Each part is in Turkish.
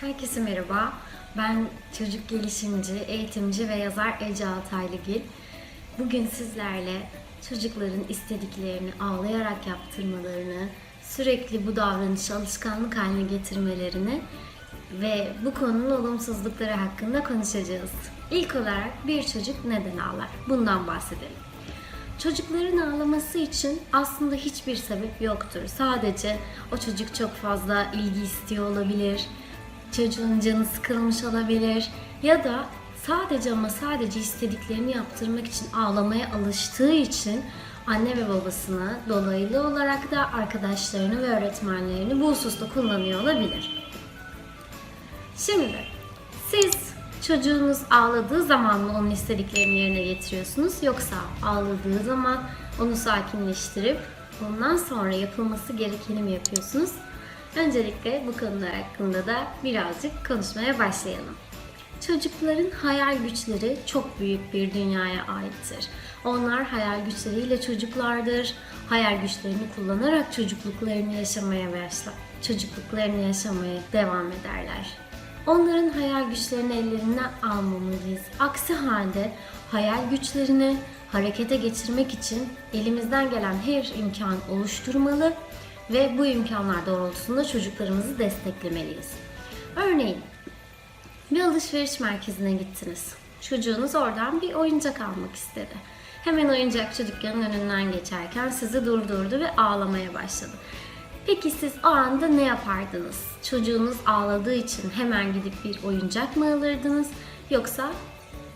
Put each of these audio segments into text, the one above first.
Herkese merhaba. Ben çocuk gelişimci, eğitimci ve yazar Ece Altaylıgil. Bugün sizlerle çocukların istediklerini ağlayarak yaptırmalarını, sürekli bu davranışı alışkanlık haline getirmelerini ve bu konunun olumsuzlukları hakkında konuşacağız. İlk olarak bir çocuk neden ağlar? Bundan bahsedelim. Çocukların ağlaması için aslında hiçbir sebep yoktur. Sadece o çocuk çok fazla ilgi istiyor olabilir, çocuğun canı sıkılmış olabilir ya da sadece ama sadece istediklerini yaptırmak için ağlamaya alıştığı için anne ve babasını dolaylı olarak da arkadaşlarını ve öğretmenlerini bu hususta kullanıyor olabilir. Şimdi siz çocuğunuz ağladığı zaman mı onun istediklerini yerine getiriyorsunuz yoksa ağladığı zaman onu sakinleştirip ondan sonra yapılması gerekeni mi yapıyorsunuz? Öncelikle bu konular hakkında da birazcık konuşmaya başlayalım. Çocukların hayal güçleri çok büyük bir dünyaya aittir. Onlar hayal güçleriyle çocuklardır. Hayal güçlerini kullanarak çocukluklarını yaşamaya başlar. Çocukluklarını yaşamaya devam ederler. Onların hayal güçlerini ellerinden almamalıyız. Aksi halde hayal güçlerini harekete geçirmek için elimizden gelen her imkan oluşturmalı ve bu imkanlar doğrultusunda çocuklarımızı desteklemeliyiz. Örneğin bir alışveriş merkezine gittiniz. Çocuğunuz oradan bir oyuncak almak istedi. Hemen oyuncakçı dükkanın önünden geçerken sizi durdurdu ve ağlamaya başladı. Peki siz o anda ne yapardınız? Çocuğunuz ağladığı için hemen gidip bir oyuncak mı alırdınız? Yoksa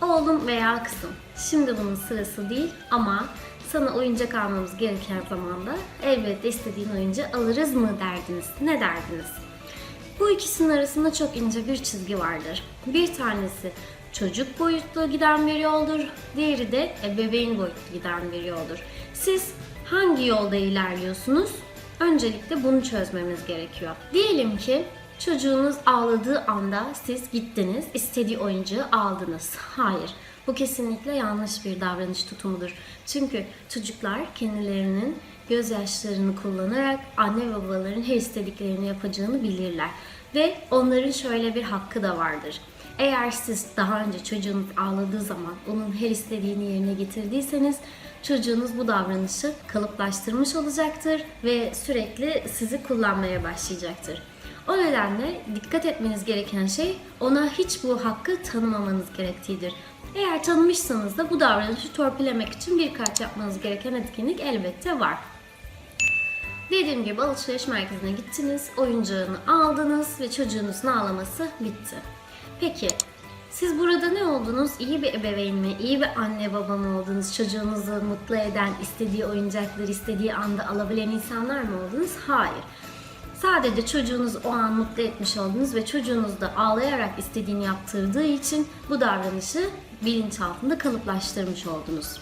oğlum veya kızım şimdi bunun sırası değil ama sana oyuncak almamız gereken zamanda elbette istediğin oyuncağı alırız mı derdiniz? Ne derdiniz? Bu ikisinin arasında çok ince bir çizgi vardır. Bir tanesi çocuk boyutlu giden bir yoldur, diğeri de ebeveyn boyutlu giden bir yoldur. Siz hangi yolda ilerliyorsunuz? Öncelikle bunu çözmemiz gerekiyor. Diyelim ki çocuğunuz ağladığı anda siz gittiniz, istediği oyuncağı aldınız. Hayır. Bu kesinlikle yanlış bir davranış tutumudur. Çünkü çocuklar kendilerinin gözyaşlarını kullanarak anne babaların her istediklerini yapacağını bilirler. Ve onların şöyle bir hakkı da vardır. Eğer siz daha önce çocuğunuz ağladığı zaman onun her istediğini yerine getirdiyseniz çocuğunuz bu davranışı kalıplaştırmış olacaktır ve sürekli sizi kullanmaya başlayacaktır. O nedenle dikkat etmeniz gereken şey ona hiç bu hakkı tanımamanız gerektiğidir. Eğer tanımışsanız da bu davranışı torpilemek için birkaç yapmanız gereken etkinlik elbette var. Dediğim gibi alışveriş merkezine gittiniz, oyuncağını aldınız ve çocuğunuzun ağlaması bitti. Peki siz burada ne oldunuz? İyi bir ebeveyn mi? İyi bir anne baba mı oldunuz? Çocuğunuzu mutlu eden, istediği oyuncakları istediği anda alabilen insanlar mı oldunuz? Hayır. Sadece çocuğunuzu o an mutlu etmiş oldunuz ve çocuğunuz da ağlayarak istediğini yaptırdığı için bu davranışı bilinçaltında kalıplaştırmış oldunuz.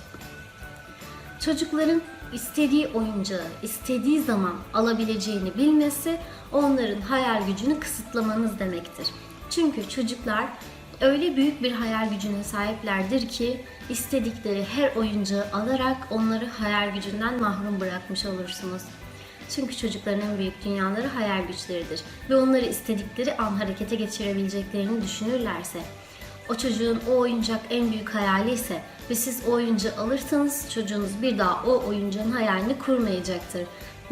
Çocukların istediği oyuncağı istediği zaman alabileceğini bilmesi onların hayal gücünü kısıtlamanız demektir. Çünkü çocuklar öyle büyük bir hayal gücüne sahiplerdir ki istedikleri her oyuncağı alarak onları hayal gücünden mahrum bırakmış olursunuz. Çünkü çocukların en büyük dünyaları hayal güçleridir ve onları istedikleri an harekete geçirebileceklerini düşünürlerse o çocuğun o oyuncak en büyük hayali ise ve siz o oyuncağı alırsanız çocuğunuz bir daha o oyuncağın hayalini kurmayacaktır.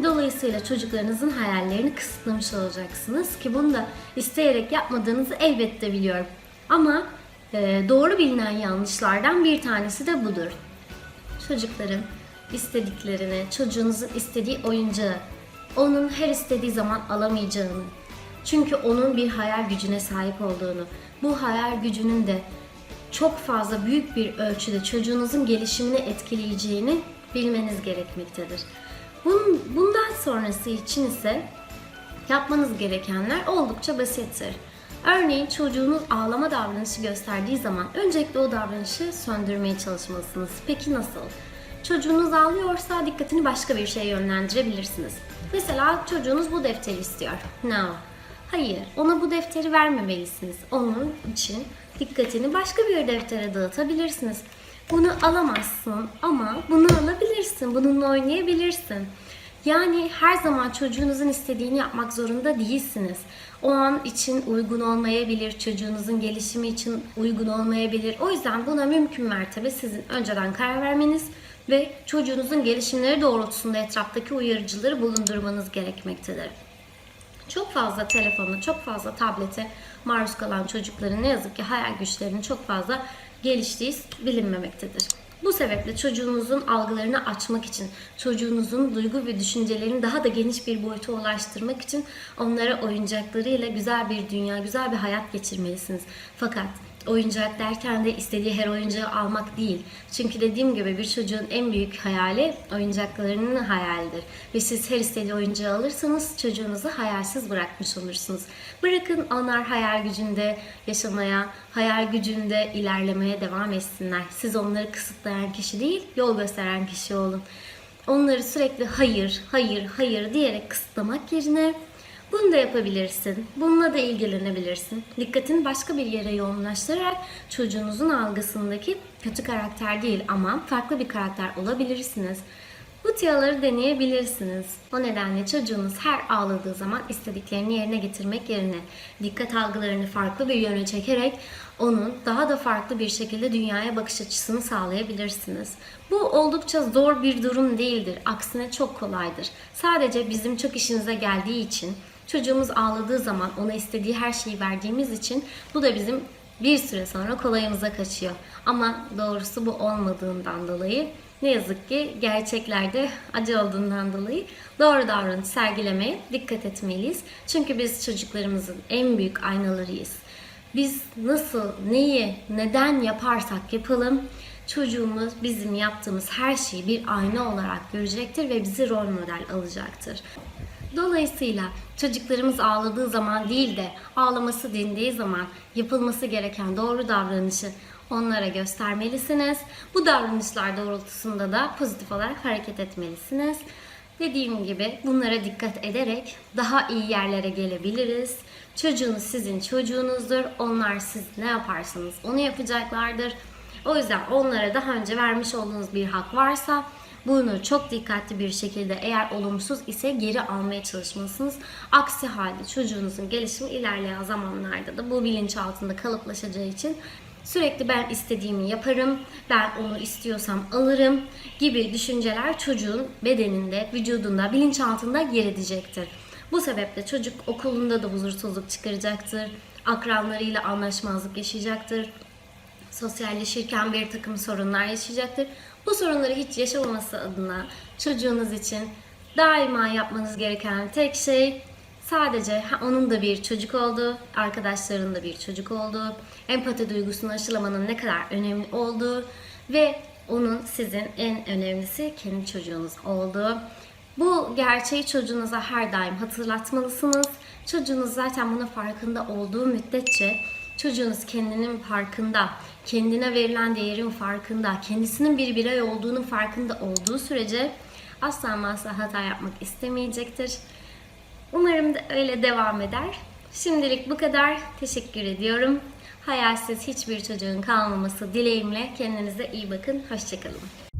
Dolayısıyla çocuklarınızın hayallerini kısıtlamış olacaksınız ki bunu da isteyerek yapmadığınızı elbette biliyorum. Ama e, doğru bilinen yanlışlardan bir tanesi de budur. Çocukların istediklerini, çocuğunuzun istediği oyuncağı onun her istediği zaman alamayacağını, çünkü onun bir hayal gücüne sahip olduğunu, bu hayal gücünün de çok fazla büyük bir ölçüde çocuğunuzun gelişimini etkileyeceğini bilmeniz gerekmektedir. Bundan sonrası için ise yapmanız gerekenler oldukça basittir. Örneğin çocuğunuz ağlama davranışı gösterdiği zaman öncelikle o davranışı söndürmeye çalışmalısınız. Peki nasıl? Çocuğunuz ağlıyorsa dikkatini başka bir şeye yönlendirebilirsiniz. Mesela çocuğunuz bu defteri istiyor. No. Hayır, ona bu defteri vermemelisiniz. Onun için dikkatini başka bir deftere dağıtabilirsiniz. Bunu alamazsın ama bunu alabilirsin, bununla oynayabilirsin. Yani her zaman çocuğunuzun istediğini yapmak zorunda değilsiniz. O an için uygun olmayabilir, çocuğunuzun gelişimi için uygun olmayabilir. O yüzden buna mümkün mertebe sizin önceden karar vermeniz ve çocuğunuzun gelişimleri doğrultusunda etraftaki uyarıcıları bulundurmanız gerekmektedir. Çok fazla telefona, çok fazla tablete maruz kalan çocukların ne yazık ki hayal güçlerinin çok fazla geliştiği bilinmemektedir. Bu sebeple çocuğunuzun algılarını açmak için, çocuğunuzun duygu ve düşüncelerini daha da geniş bir boyuta ulaştırmak için onlara oyuncaklarıyla güzel bir dünya, güzel bir hayat geçirmelisiniz. Fakat oyuncak derken de istediği her oyuncağı almak değil. Çünkü dediğim gibi bir çocuğun en büyük hayali oyuncaklarının hayalidir. Ve siz her istediği oyuncağı alırsanız çocuğunuzu hayalsiz bırakmış olursunuz. Bırakın onlar hayal gücünde yaşamaya, hayal gücünde ilerlemeye devam etsinler. Siz onları kısıtlayan kişi değil, yol gösteren kişi olun. Onları sürekli hayır, hayır, hayır diyerek kısıtlamak yerine bunu da yapabilirsin. Bununla da ilgilenebilirsin. Dikkatini başka bir yere yoğunlaştırarak çocuğunuzun algısındaki kötü karakter değil ama farklı bir karakter olabilirsiniz. Bu tiyaları deneyebilirsiniz. O nedenle çocuğunuz her ağladığı zaman istediklerini yerine getirmek yerine dikkat algılarını farklı bir yöne çekerek onun daha da farklı bir şekilde dünyaya bakış açısını sağlayabilirsiniz. Bu oldukça zor bir durum değildir. Aksine çok kolaydır. Sadece bizim çok işinize geldiği için çocuğumuz ağladığı zaman ona istediği her şeyi verdiğimiz için bu da bizim bir süre sonra kolayımıza kaçıyor. Ama doğrusu bu olmadığından dolayı ne yazık ki gerçeklerde acı olduğundan dolayı doğru davranış sergilemeye dikkat etmeliyiz. Çünkü biz çocuklarımızın en büyük aynalarıyız. Biz nasıl, neyi, neden yaparsak yapalım çocuğumuz bizim yaptığımız her şeyi bir ayna olarak görecektir ve bizi rol model alacaktır. Dolayısıyla çocuklarımız ağladığı zaman değil de ağlaması dindiği zaman yapılması gereken doğru davranışı onlara göstermelisiniz. Bu davranışlar doğrultusunda da pozitif olarak hareket etmelisiniz. Dediğim gibi bunlara dikkat ederek daha iyi yerlere gelebiliriz. Çocuğunuz sizin çocuğunuzdur. Onlar siz ne yaparsanız onu yapacaklardır. O yüzden onlara daha önce vermiş olduğunuz bir hak varsa bunu çok dikkatli bir şekilde eğer olumsuz ise geri almaya çalışmalısınız. Aksi halde çocuğunuzun gelişimi ilerleyen zamanlarda da bu bilinçaltında kalıplaşacağı için sürekli ben istediğimi yaparım, ben onu istiyorsam alırım gibi düşünceler çocuğun bedeninde, vücudunda, bilinçaltında yer edecektir. Bu sebeple çocuk okulunda da huzursuzluk çıkaracaktır, akranlarıyla anlaşmazlık yaşayacaktır, sosyalleşirken bir takım sorunlar yaşayacaktır. Bu sorunları hiç yaşamaması adına çocuğunuz için daima yapmanız gereken tek şey sadece onun da bir çocuk olduğu, arkadaşlarının da bir çocuk olduğu, empati duygusunu aşılamanın ne kadar önemli olduğu ve onun sizin en önemlisi kendi çocuğunuz olduğu. Bu gerçeği çocuğunuza her daim hatırlatmalısınız. Çocuğunuz zaten bunun farkında olduğu müddetçe çocuğunuz kendinin farkında, kendine verilen değerin farkında, kendisinin bir birey olduğunun farkında olduğu sürece asla ama asla hata yapmak istemeyecektir. Umarım da öyle devam eder. Şimdilik bu kadar. Teşekkür ediyorum. Hayalsiz hiçbir çocuğun kalmaması dileğimle kendinize iyi bakın. Hoşçakalın.